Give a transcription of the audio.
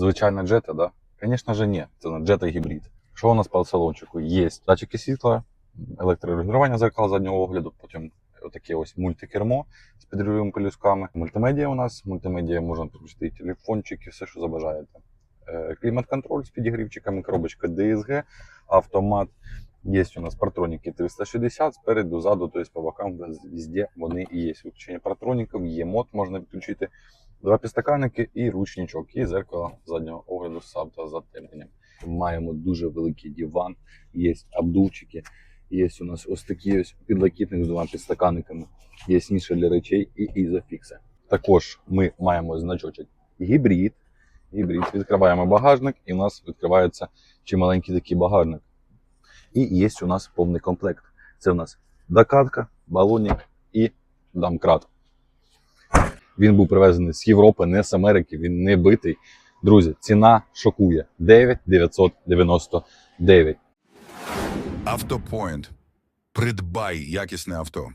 звичайна джета, да? Звісно ж, ні. Це джета гібрид. Що у нас по салончику? Є датчики світла, електрорегулювання зеркал заднього огляду, потім отаке ось мультикермо з підрульовими пелюсками. Мультимедіа у нас. Мультимедіа можна підключити і телефончики, все, що забажаєте. Е, Клімат-контроль з підігрівчиками, коробочка DSG, автомат. Є у нас партроніки 360 спереду, ззаду, тобто по бокам везде вони і є. Включення партроніків, є мод, можна підключити. Два підстаканники і ручничок, і зеркало заднього огляду з автозатемненням. Маємо дуже великий диван, є обдувчики, є у нас ось такі ось підлокітник з двома підстаканниками, є ніша для речей і ізофікси. Також ми маємо значочок гібрид. Гібрид. Відкриваємо багажник, і у нас відкривається чималенький такий багажник. І є у нас повний комплект. Це у нас докатка, балонник і домкрат. Він був привезений з Європи, не з Америки, він не битий. Друзі, ціна шокує 9,999. Автопоінт. Придбай якісне авто.